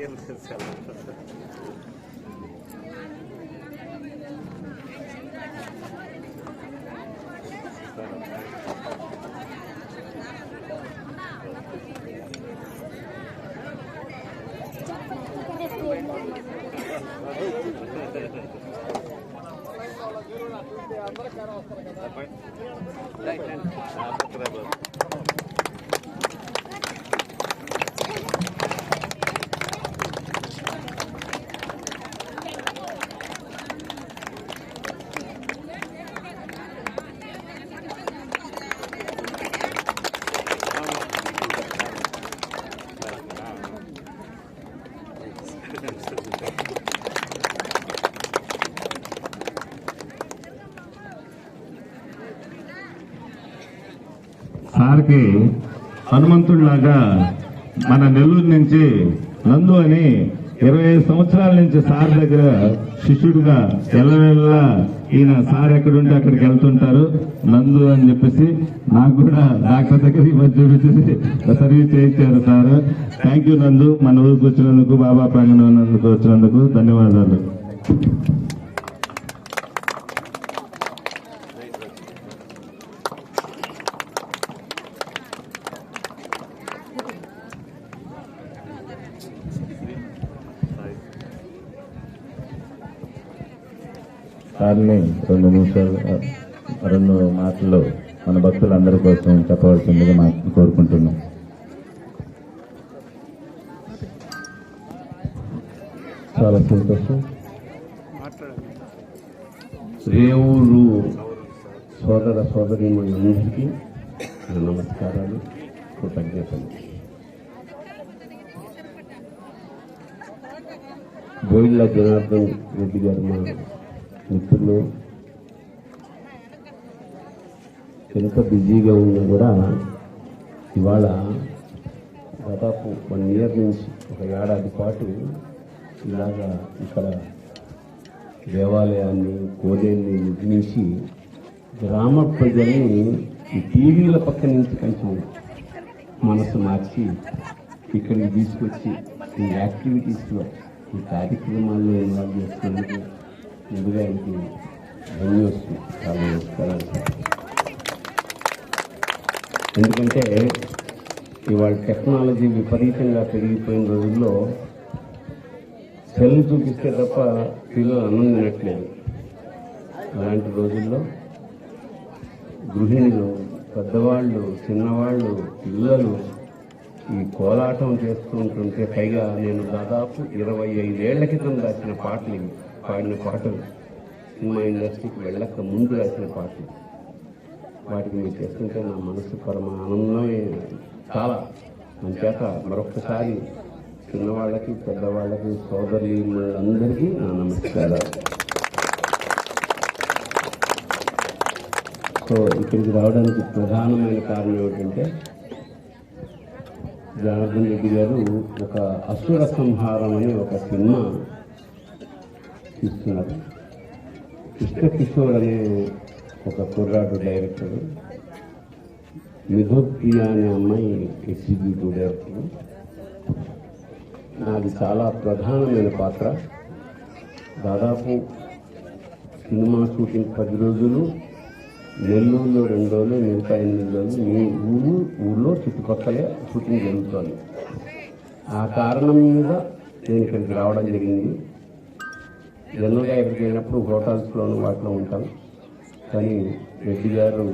నాకేం తెలుసు సార్కి హనుమంతుడిలాగా మన నెల్లూరు నుంచి నందు అని ఇరవై ఐదు సంవత్సరాల నుంచి సార్ దగ్గర శిష్యుడిగా ఎల్లవెల్లా ఈయన సార్ ఎక్కడుంటే అక్కడికి వెళ్తుంటారు. నందు అని చెప్పేసి నాకు కూడా డాక్టర్ దగ్గర ఈ మధ్య చూపించేసి సర్వీస్ చేయించారు సార్. థ్యాంక్ యూ నందు. మన ఊరికి వచ్చినందుకు బాబా ప్రాంగణం వచ్చినందుకు ధన్యవాదాలు. సార్ని రెండు నిమిషాలు రెండు మాటలు మన భక్తులందరి కోసం చెప్పవలసిందిగా మా కోరుకుంటున్నాం. చాలా సంతోషం రేవూరు సోదర సోదరి అందరికీ నమస్కారాలు కృతజ్ఞతలు. బోయిళ్ళ జనార్దన్ రెడ్డి గారు మా మిత్రులు. ఎంత బిజీగా ఉన్నా కూడా ఇవాళ దాదాపు వన్ ఇయర్ నుంచి ఒక ఏడాది పాటు ఇలాగా ఇక్కడ దేవాలయాన్ని కోదేల్ని నిర్మించి గ్రామ ప్రజల్ని ఈ టీవీల పక్క నుంచి కొంచెం మనసు మార్చి ఇక్కడికి తీసుకొచ్చి ఈ యాక్టివిటీస్లో ఈ కార్యక్రమాల్లో ఇన్వాల్వ్ చేస్తున్నందుకు ముందుగా చాలా నమస్కారాలు సార్ ఎందుకంటే ఇవాళ టెక్నాలజీ విపరీతంగా పెరిగిపోయిన రోజుల్లో సెల్ చూపిస్తే తప్ప పిల్లలు అన్నం తినట్లేదు. అలాంటి రోజుల్లో గృహిణులు పెద్దవాళ్ళు చిన్నవాళ్ళు పిల్లలు ఈ కోలాటం చేస్తుంటుంటే పైగా నేను దాదాపు ఇరవై ఐదేళ్ళ క్రితం రాసిన పాటలు ఇవి. పాడిన పాటలు సినిమా ఇండస్ట్రీకి వెళ్ళక ముందు రాసిన పాటలు. వాటికి మీరు చేస్తుంటే నా మనసు పరమ ఆనందమే. చాలా. అంచేత మరొకసారి చిన్నవాళ్ళకి పెద్దవాళ్ళకి సోదరి అందరికీ నా నమస్కారాలు. సో ఇక్కడికి రావడానికి ప్రధానమైన కారణం ఏమిటంటే జనార్దన్ రెడ్డి గారు ఒక అసుర సంహారం అనే ఒక సినిమా తీసుకున్నారు కృష్ణ కిషోర్ అనే ఒక కుర్రాడు డైరెక్టర్. మిథోప్రియ అనే అమ్మాయి ఎగ్జిక్యూటివ్ డైరెక్టర్. నాది చాలా ప్రధానమైన పాత్ర. దాదాపు సినిమా షూటింగ్ పది రోజులు నెల్లూరులో రెండు రోజులు మిగతా ఎనిమిది రోజులు. మీ ఊరు ఊళ్ళో చుట్టుపక్కలే షూటింగ్ జరుగుతుంది. ఆ కారణం మీద నేను ఇక్కడికి రావడం జరిగింది. జనరల్గా ఎక్కడికి వెళ్ళినప్పుడు హోటల్స్లోను వాటిలో ఉంటాం. కానీ రెడ్డి గారు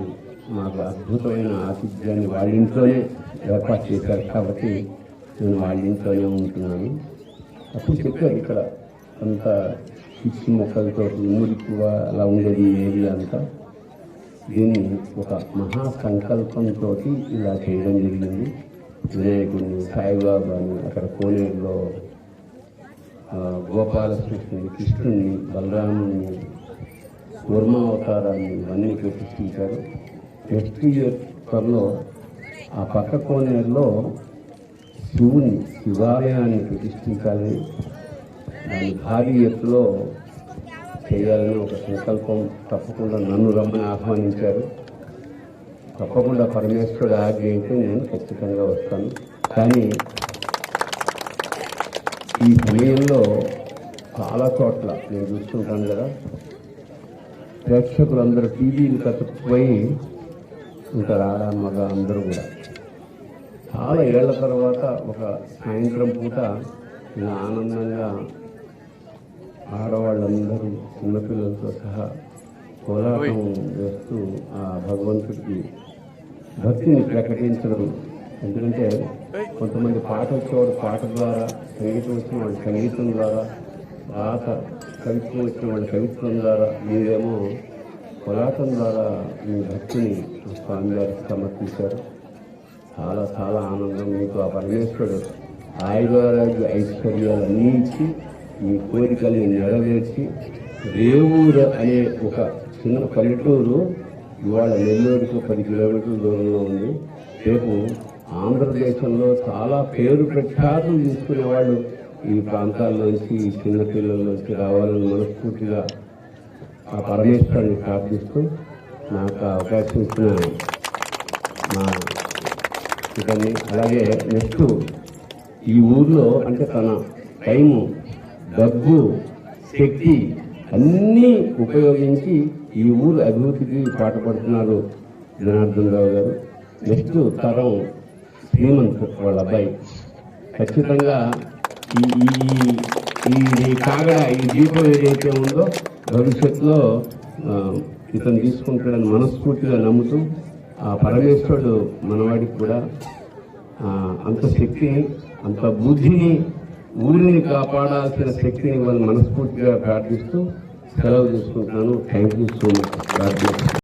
మాకు అద్భుతమైన ఆతిథ్యాన్ని వాళ్ళ ఇంట్లోనే ఏర్పాటు చేశారు కాబట్టి నేను వాళ్ళ ఇంట్లోనే ఉంటున్నాను. అప్పుడు చెప్పారు ఇక్కడ అంత పిచ్చి మొక్కలతో మురికువ అలా ఉండేది ఈ ఏరియా అంతా. దీన్ని ఒక మహా సంకల్పంతో ఇలా చేయడం జరిగింది. వినాయకుడిని సాయిబాబాని అక్కడ కోనేరులో గోపాలకృష్ణుడు గోపాలకృష్ణుని కృష్ణుని బలరాముని కూర్మావతారాన్ని ఇవన్నీ ప్రతిష్ఠించారు నెక్స్ట్ ఇయర్ త్వరలో ఆ పక్క కోనేరులో శివుని శివాలయాన్ని ప్రతిష్ఠించాలని దాని భారీ ఎత్తులో చేయాలని ఒక సంకల్పం తప్పకుండా నన్ను రమ్మని ఆహ్వానించారు. తప్పకుండా పరమేశ్వరుడు ఆజ్ఞ అయితే నేను ఖచ్చితంగా వస్తాను. కానీ ఈ సమయంలో చాలా చోట్ల. నేను చూస్తుంటాను కదా. ప్రేక్షకులందరూ టీవీలు కట్టుకుపోయి ఉంటారు. ఆడ మగ అందరూ కూడా. చాలా ఏళ్ళ తర్వాత ఒక సాయంత్రం పూట ఇలా ఆనందంగా ఆడవాళ్ళందరూ చిన్నపిల్లలతో సహా కోలాటం వేస్తూ ఆ భగవంతుడికి భక్తిని ప్రకటించడం. ఎందుకంటే కొంతమంది పాట వచ్చేవాడు పాట ద్వారా సంగీతం వచ్చిన వాళ్ళు సంగీతం ద్వారా పాత కవిత్వం వచ్చిన వాళ్ళ కవిత్వం ద్వారా మీరేమో పురాతన ద్వారా మీ భక్తిని స్వామి గారికి సమర్పించారు. చాలా చాలా ఆనందం మీకు ఆ పరమేశ్వరుడు ఆయుర్వేద ఐశ్వర్యాలన్నీ ఇచ్చి మీ కోరికల్ని నెరవేర్చి రేవూరు అనే ఒక చిన్న పల్లెటూరు ఇవాళ నెల్లూరుకు పది కిలోమీటర్ల దూరంలో ఉంది. రేపు ఆంధ్రదేశంలో చాలా పేరు ప్రఖ్యాతులు తీసుకునే వాళ్ళు ఈ ప్రాంతాల్లోంచి ఈ చిన్నపిల్లల నుంచి రావాలని మనస్ఫూర్తిగా ఆ పరమేశ్వరుని ప్రార్థిస్తూ నాకు ఆ అవకాశం ఇచ్చిన మా ఇతన్ని అలాగే నెక్స్ట్ ఈ ఊర్లో అంటే తన టైము డబ్బు శక్తి అన్నీ ఉపయోగించి ఈ ఊరు అభివృద్ధికి పాటుపడుతున్నారు జనార్దన్ రావు గారు. నెక్స్ట్ తరం శ్రీమంత్ వాళ్ళ అబ్బాయి. ఖచ్చితంగా ఈ ఈ- ఈ కాగడ ఈ దీపం ఏదైతే ఉందో భవిష్యత్తులో ఇతను తీసుకుంటాడని మనస్ఫూర్తిగా నమ్ముతూ ఆ పరమేశ్వరుడు మనవాడికి కూడా అంత శక్తిని అంత బుద్ధిని ఊరిని కాపాడాల్సిన శక్తిని వాళ్ళు మనస్ఫూర్తిగా ప్రార్థిస్తూ సెలవు తీసుకుంటున్నాను. Thank you so much